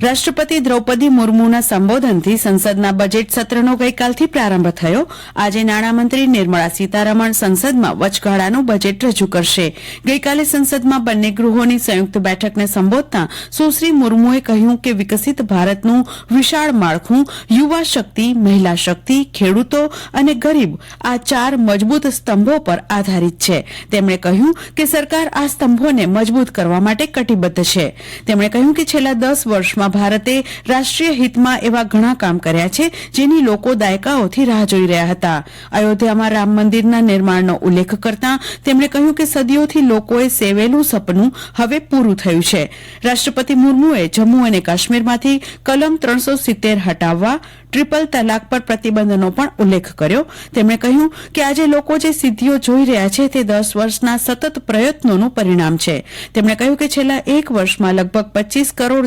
રાષ્ટ્રપતિ દ્રૌપદી મુર્મુના સંબોધનથી સંસદના બજેટ સત્રનો ગઈકાલથી પ્રારંભ થયો. આજે નાણામંત્રી નિર્મળા સીતારમણ સંસદમાં વચગાળાનું બજેટ રજૂ કરશે. ગઈકાલે સંસદમાં બંને ગૃહોની સંયુક્ત બેઠકને સંબોધતા સુશ્રી મુર્મુએ કહ્યું કે વિકસિત ભારતનું વિશાળ માળખું, યુવા શક્તિ, મહિલા શક્તિ, ખેડૂતો અને ગરીબ આ ચાર મજબૂત સ્તંભો પર આધારિત છે. તેમણે કહ્યું કે સરકાર આ સ્તંભોને મજબૂત કરવા માટે કટિબદ્ધ છે. તેમણે કહ્યું કે છેલ્લા દસ વર્ષમાં ભારતે રાષ્ટ્રીય હિતમાં એવા ઘણા કામ કર્યા છે, જેની લોકો દાયકાઓથી રાહ જોઈ રહ્યા હતા. અયોધ્યામાં રામ મંદિરના નિર્માણનો ઉલ્લેખ કરતા તેમણે કહ્યું કે સદીઓથી લોકોએ સેવેલું સપનું હવે પૂરું થયું છે. રાષ્ટ્રપતિ મુર્મુએ જમ્મુ અને કાશ્મીરમાંથી કલમ ત્રણસો સિત્તેર હટાવવા ટ્રિપલ તલાક પર પ્રતિબંધનો પણ ઉલ્લેખ કર્યો. તેમણે કહ્યું કે આજે લોકો જે સિદ્ધિઓ જોઈ રહ્યા છે તે દસ વર્ષના સતત પ્રયત્નોનું પરિણામ છે. તેમણે કહ્યું કે છેલ્લા એક વર્ષમાં લગભગ પચીસ કરોડ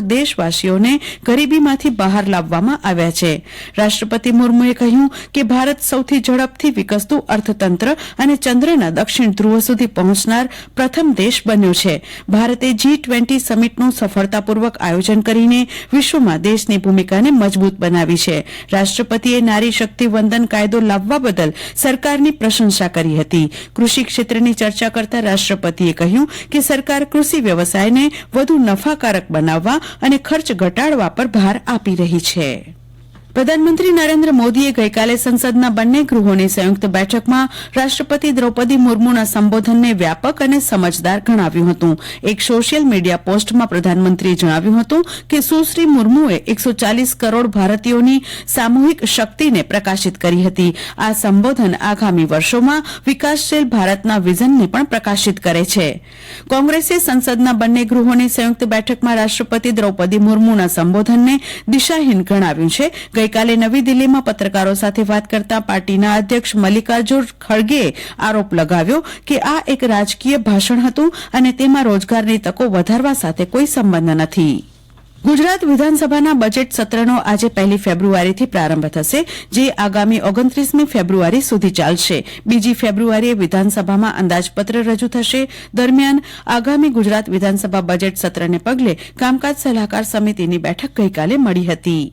દેશવાસીઓને ગરીબીમાંથી બહાર લાવવામાં આવ્યા છે. રાષ્ટ્રપતિ મુર્મુએ કહ્યું કે ભારત સૌથી ઝડપથી વિકસતું અર્થતંત્ર અને ચંદ્રના દક્ષિણ ધ્રુવ સુધી પહોંચનાર પ્રથમ દેશ બન્યો છે. ભારતે જી ટ્વેન્ટી સમિટનું સફળતાપૂર્વક આયોજન કરીને વિશ્વમાં દેશની ભૂમિકાને મજબૂત બનાવી છે. રાષ્ટ્રપતિએ નારી શક્તિ વંદન કાયદો લાવવા બદલ સરકારની પ્રશંસા કરી હતી. કૃષિ ક્ષેત્રની ચર્ચા કરતા રાષ્ટ્રપતિએ કહ્યું કે સરકાર કૃષિ વ્યવસાયને વધુ નફાકારક બનાવવા અને ખર્ચ ઘટાડવા પર ભાર આપી રહી છે. પ્રધાનમંત્રી નરેન્દ્ર મોદીએ ગઈકાલે સંસદના બંને ગૃહોની સંયુક્ત બેઠકમાં રાષ્ટ્રપતિ દ્રૌપદી મુર્મુના સંબોધનને વ્યાપક અને સમજદાર ગણાવ્યું હતું. એક સોશિયલ મીડિયા પોસ્ટમાં પ્રધાનમંત્રીએ જણાવ્યું હતું કે સુશ્રી મુર્મુએ એકસો કરોડ ભારતીયોની સામૂહિક શક્તિને પ્રકાશિત કરી હતી. આ સંબોધન આગામી વર્ષોમાં વિકાસશીલ ભારતના વિઝનને પણ પ્રકાશિત કરે છે. કોંગ્રેસે સંસદના બંને ગૃહોની સંયુક્ત બેઠકમાં રાષ્ટ્રપતિ દ્રૌપદી મુર્મુના સંબોધનને દિશાહીન ગણાવ્યું છે. ગઈકાલે નવી દિલ્હીમાં પત્રકારો સાથે વાત કરતા પાર્ટીના અધ્યક્ષ મલ્લિકાર્જુન ખડગેએ આરોપ લગાવ્યો કે આ એક રાજકીય ભાષણ હતું અને તેમાં રોજગારની તકો વધારવા સાથે કોઈ સંબંધ નથી. ગુજરાત વિધાનસભાના બજેટ સત્રનો આજે પહેલી ફેબ્રુઆરીથી પ્રારંભ થશે, જે આગામી ઓગણત્રીસમી ફેબ્રુઆરી સુધી ચાલશે. બીજી ફેબ્રુઆરીએ વિધાનસભામાં અંદાજપત્ર રજૂ થશે. દરમિયાન આગામી ગુજરાત વિધાનસભા બજેટ સત્રને પગલે કામકાજ સલાહકાર સમિતિની બેઠક ગઈકાલે મળી હતી.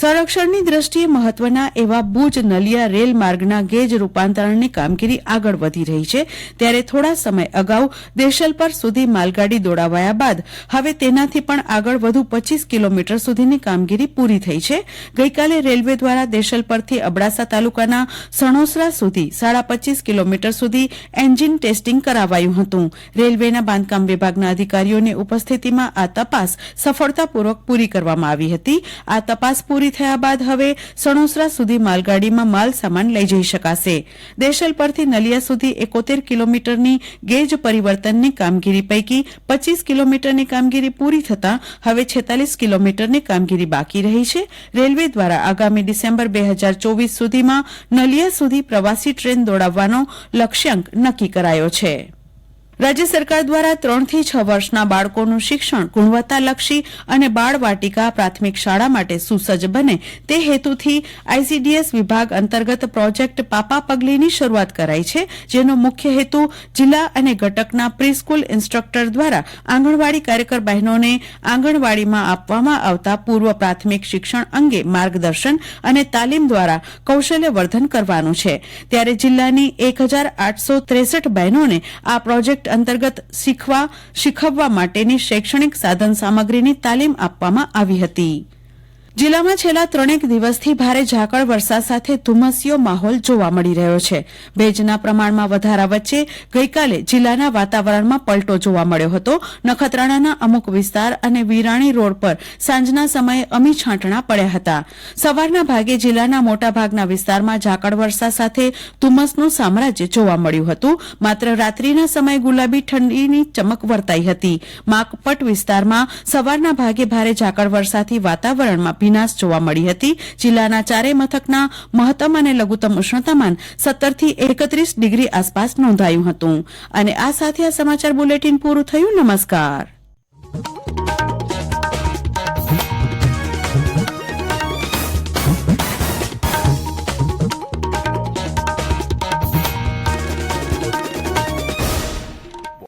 સંરક્ષણની દ્રષ્ટિએ મહત્વના એવા ભુજ નલિયા રેલ માર્ગના ગેજ રૂપાંતરણની કામગીરી આગળ વધી રહી છે. ત્યારે થોડા સમય અગાઉ દેશલપર સુધી માલગાડી દોડાવાયા બાદ હવે તેનાથી પણ આગળ વધુ પચીસ કિલોમીટર સુધીની કામગીરી પૂરી થઈ છે. ગઈકાલે રેલવે દ્વારા દેશલપરથી અબડાસા તાલુકાના સણોસરા સુધી સાડા પચીસ કિલોમીટર સુધી એન્જિન ટેસ્ટિંગ કરાવાયું હતું. રેલવેના બાંધકામ વિભાગના અધિકારીઓની ઉપસ્થિતિમાં આ તપાસ સફળતાપૂર્વક પૂરી કરવામાં આવી હતી. આ તપાસ પૂરી પૂરી થયા બાદ હવે સણોસરા સુધી માલગાડીમાં માલ સામાન લઈ જઈ શકાશે. દેશલ પરથી નલિયા સુધી એકોતેર કિલોમીટરની ગેજ પરિવર્તનની કામગીરી પૈકી પચીસ કિલોમીટરની કામગીરી પૂરી થતાં હવે છેતાલીસ કિલોમીટરની કામગીરી બાકી રહી છે. રેલવે દ્વારા આગામી ડિસેમ્બર બે હજાર ચોવીસ સુધીમાં નલિયા સુધી પ્રવાસી ટ્રેન દોડાવવાનો લક્ષ્યાંક નક્કી કરાયો છે. રાજ્ય સરકાર દ્વારા ત્રણથી છ વર્ષના બાળકોનું શિક્ષણ ગુણવત્તાલક્ષી અને બાળ વાટિકા પ્રાથમિક શાળા માટે સુસજ્જ બને તે હેતુથી આઈસીડીએસ વિભાગ અંતર્ગત પ્રોજેક્ટ પાપા પગલીની શરૂઆત કરાઈ છે, જેનો મુખ્ય હેતુ જિલ્લા અને ઘટકના પ્રીસ્કૂલ ઇન્સ્ટ્રક્ટર દ્વારા આંગણવાડી કાર્યકર બહેનોને આંગણવાડીમાં આપવામાં આવતા પૂર્વ પ્રાથમિક શિક્ષણ અંગે માર્ગદર્શન અને તાલીમ દ્વારા કૌશલ્યવર્ધન કરવાનું છે. ત્યારે જિલ્લાની એક બહેનોને આ પ્રોજેક્ટ અંતર્ગત શીખવા શીખવવા માટેની શૈક્ષણિક સાધન સામગ્રીની તાલીમ આપવામાં આવી હતી. જિલ્લામાં છેલ્લા ત્રણેક દિવસથી ભારે ઝાકળ વરસાદ સાથે ધુમ્મસીયો માહોલ જોવા મળી રહ્યો છે. ભેજના પ્રમાણમાં વધારા વચ્ચે ગઈકાલે જિલ્લાના વાતાવરણમાં પલટો જોવા મળ્યો હતો. નખત્રાણાના અમુક વિસ્તાર અને વિરાણી રોડ પર સાંજના સમયે અમી છાંટણા પડ્યા હતા. સવારના ભાગે જિલ્લાના મોટાભાગના વિસ્તારમાં ઝાકળ વરસાદ સાથે ધુમ્મસનું સામ્રાજ્ય જોવા મળ્યું હતું. માત્ર રાત્રિના સમયે ગુલાબી ઠંડીની ચમક વર્તાઈ હતી. માકપટ વિસ્તારમાં સવારના ભાગે ભારે ઝાકળ વરસાદથી વાતાવરણમાં ભીનાશ જોવા મળી હતી. જિલ્લાના ચારેય મથકના મહત્તમ અને લઘુત્તમ ઉષ્ણતામાન સત્તરથી એકત્રીસ ડિગ્રી આસપાસ નોંધાયું હતું. અને આ સાથે આ સમાચાર બુલેટિન પૂરું થયું. નમસ્કાર.